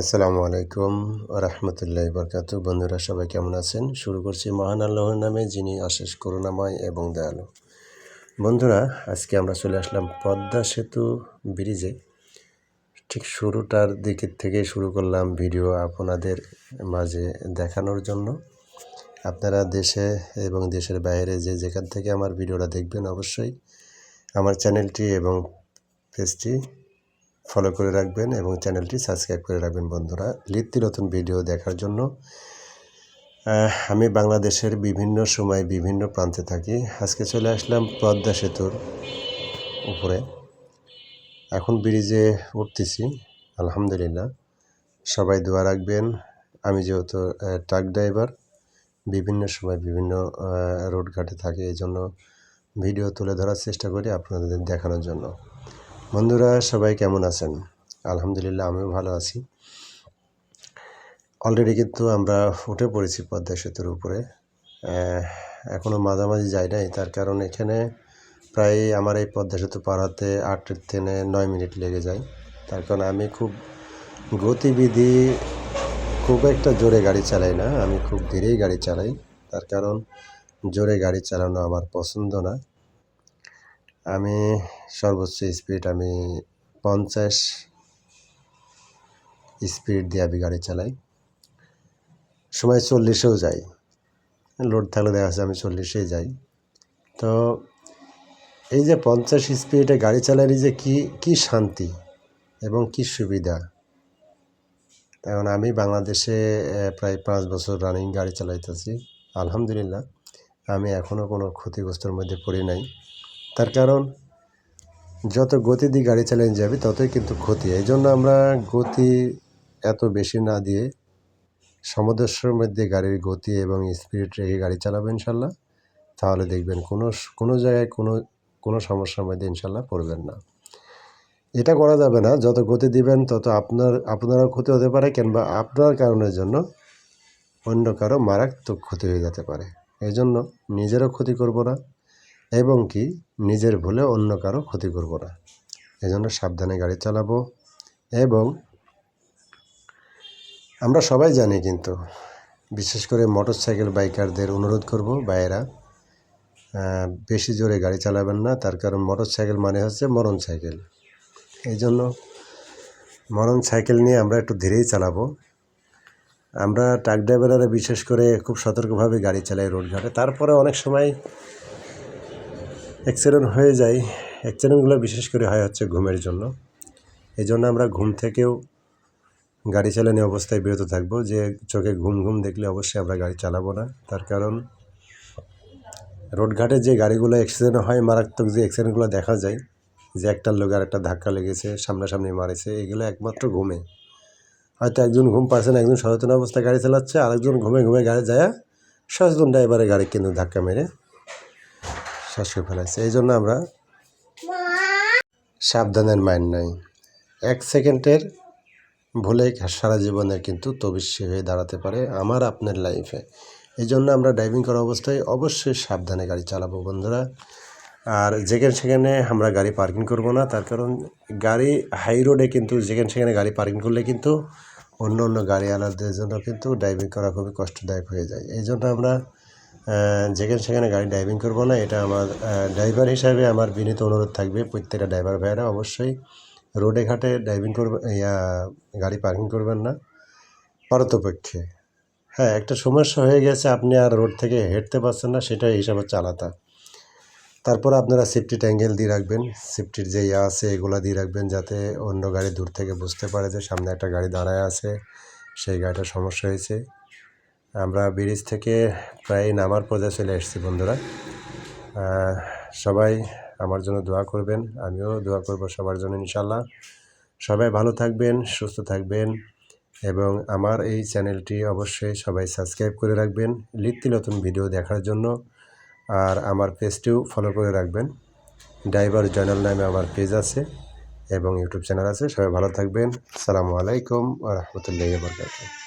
আসসালামু আলাইকুম রহমতুল্লাহ বরকাত বন্ধুরা, সবাই কেমন আছেন? শুরু করছি মহান আল্লাহর নামে, যিনি অশেষ করুণাময় এবং দয়ালু। বন্ধুরা, আজকে আমরা চলে আসলাম পদ্মা সেতু ব্রিজে। ঠিক শুরুটার দিকের থেকে শুরু করলাম ভিডিও আপনাদের মাঝে দেখানোর জন্য। আপনারা দেশে এবং দেশের বাইরে যে যেখান থেকে আমার ভিডিওটা দেখবেন, অবশ্যই আমার চ্যানেলটি এবং পেজটি ফলো করে রাখবেন এবং চ্যানেলটি সাবস্ক্রাইব করে রাখবেন বন্ধুরা। নিত্য নতুন ভিডিও দেখার জন্য আমি বাংলাদেশের বিভিন্ন সময় বিভিন্ন প্রান্তে থাকি। আজকে চলে আসলাম পদ্মা সেতুর উপরে। এখন ব্রিজে উঠতেছি, আলহামদুলিল্লাহ। সবাই দোয়া রাখবেন। আমি যেহেতু ট্রাক ড্রাইভার বিভিন্ন সময় বিভিন্ন রোডঘাটে থাকি এই জন্য ভিডিও তুলে ধরার চেষ্টা করি আপনাদের দেখানোর জন্য। বন্ধুরা, সবাই কেমন আছেন? আলহামদুলিল্লাহ, আমিও ভালো আছি। অলরেডি কিন্তু আমরা উঠে পড়েছি পদ্মা সেতুর উপরে। এখনও মাঝামাঝি যাই নাই, তার কারণ এখানে প্রায় আমার এই পদ্মা সেতু পার হতে আট থেকে নয় মিনিট লেগে যায়। তার কারণ আমি খুব গতিবিধি, খুব একটা জোরে গাড়ি চালাই না, আমি খুব ধীরেই গাড়ি চালাই। তার কারণ জোরে গাড়ি চালানো আমার পছন্দ না। আমি সর্বোচ্চ স্পিড আমি পঞ্চাশ স্পিড দিয়ে আমি গাড়ি চালাই। সময় চল্লিশেও যাই লোড থাকলে দেখা যাচ্ছে আমি চল্লিশেই যাই। তো এই যে পঞ্চাশ স্পিডে গাড়ি চালালে যে কি কি শান্তি এবং কি সুবিধা? কারণ আমি বাংলাদেশে প্রায় পাঁচ বছর রানিং গাড়ি চালাইতেছি। আলহামদুলিল্লাহ, আমি এখনও কোনো ক্ষতিগ্রস্তর মধ্যে পড়ি নাই। তার কারণ, যত গতি দিয়ে গাড়ি চালিয়ে যাবে, ততই কিন্তু ক্ষতি। এই জন্য আমরা গতি এত বেশি না দিয়ে সমদস্যর মধ্যে গাড়ির গতি এবং স্পিড রেখে গাড়ি চালাবো ইনশাল্লাহ। তাহলে দেখবেন কোনো কোনো জায়গায় কোনো কোনো সমস্যার মধ্যে ইনশাল্লাহ পড়বেন না। এটা করা যাবে না। যত গতি দিবেন, তত আপনার, আপনারও ক্ষতি হতে পারে কিংবা আপনার কারণের জন্য অন্য কারও মারাত্মক ক্ষতি হয়ে যেতে পারে। এই জন্য নিজেরও ক্ষতি করব না। এবং কি নিজের ভুলে অন্য কারও ক্ষতি করব না। এজন্য সাবধানে গাড়ি চালাবো এবং আমরা সবাই জানি কিন্তু, বিশেষ করে মোটর সাইকেল বাইকারদের অনুরোধ করব বাইরা বেশি জোরে গাড়ি চালাবেন না, তার কারণ মোটর সাইকেল মানে হচ্ছে মরণ সাইকেল এই জন্য মরণ সাইকেল নিয়ে আমরা একটু ধীরেই চালাবো। আমরা ট্রাক ড্রাইভাররা বিশেষ করে খুব সতর্কভাবে গাড়ি চালাই রোডঘাটে তারপরে অনেক সময় অ্যাক্সিডেন্ট হয়ে যায় অ্যাক্সিডেন্টগুলো বিশেষ করে হয় হচ্ছে ঘুমের জন্য। এই জন্য আমরা ঘুম থেকেও গাড়ি চালানো অবস্থায় বিরত থাকব, যে চোখে ঘুম ঘুম দেখলে অবশ্যই আমরা গাড়ি চালাবো না। তার কারণ রোডঘাটে যে গাড়িগুলো অ্যাক্সিডেন্ট হয়, মারাত্মক যে অ্যাক্সিডেন্টগুলো দেখা যায়, যে একটা লোক আর একটা ধাক্কা লেগেছে, সামনাসামনি মারেছে, এগুলো একমাত্র ঘুমে। হয়তো একজন ঘুম পাচ্ছেন একজন সচেতন অবস্থায় গাড়ি চালাচ্ছে, আরেকজন ঘুমে ঘুমে গাড়ি যায়, সচেতন ড্রাইভারের গাড়ি কিন্তু ধাক্কা মেরে শেষ করে ফেলেছে এই জন্য আমরা সাবধানের মাইন্ড নাই। এক সেকেন্ডের ভুলে সারা জীবনের কিন্তু তবিষ্যি হয়ে দাঁড়াতে পারে আমার আপনার লাইফে। এই জন্য আমরা ড্রাইভিং করা অবস্থায় অবশ্যই সাবধানে গাড়ি চালাবো বন্ধুরা। আর যেখানে সেখানে আমরা গাড়ি পার্কিং করব না, তার কারণ গাড়ি হাই রোডে কিন্তু যেখানে সেখানে গাড়ি পার্কিং করলে কিন্তু অন্য অন্য গাড়িওয়ালাদের জন্য কিন্তু ড্রাইভিং করা খুবই কষ্টদায়ক হয়ে যায়। এই জন্য আমরা যেখানে সেখানে গাড়ি ড্রাইভিং করব না, এটা আমার ড্রাইভার হিসাবে আমার বিনীত অনুরোধ থাকবে প্রত্যেকটা ড্রাইভার ভাইয়েরা অবশ্যই। রোডে ঘাটে ড্রাইভিং করবে, ইয়া, গাড়ি পার্কিং করবেন না, পারতপক্ষে। হ্যাঁ একটা সমস্যা হয়ে গেছে, আপনি আর রোড থেকে হেঁটতে পারছেন না সেটা হিসাবে আলাদা। তারপর আপনারা সেফটি ট্যাঙ্গেল দিয়ে রাখবেন সেফটির যে ইয়ে আছে, এগুলো দিয়ে রাখবেন, যাতে অন্য গাড়ি দূর থেকে বুঝতে পারে যে সামনে একটা গাড়ি দাঁড়ায় আছে, সেই গাড়িটার সমস্যা হয়েছে। আমরা ব্রিজ থেকে প্রায় নামার পর্যায়ে চলে এসেছি বন্ধুরা। সবাই আমার জন্য দোয়া করবেন, আমিও দোয়া করব সবার জন্য ইনশাল্লাহ সবাই ভালো থাকবেন, সুস্থ থাকবেন এবং আমার এই চ্যানেলটি অবশ্যই সবাই সাবস্ক্রাইব করে রাখবেন লিখতি নতুন ভিডিও দেখার জন্য। আর আমার পেজটিও ফলো করে রাখবেন। ড্রাইভার জয়নাল নামে আমার পেজ আছে এবং ইউটিউব চ্যানেল আছে। সবাই ভালো থাকবেন। সালামু আলাইকুম রহমতুল্লাহ বরকাত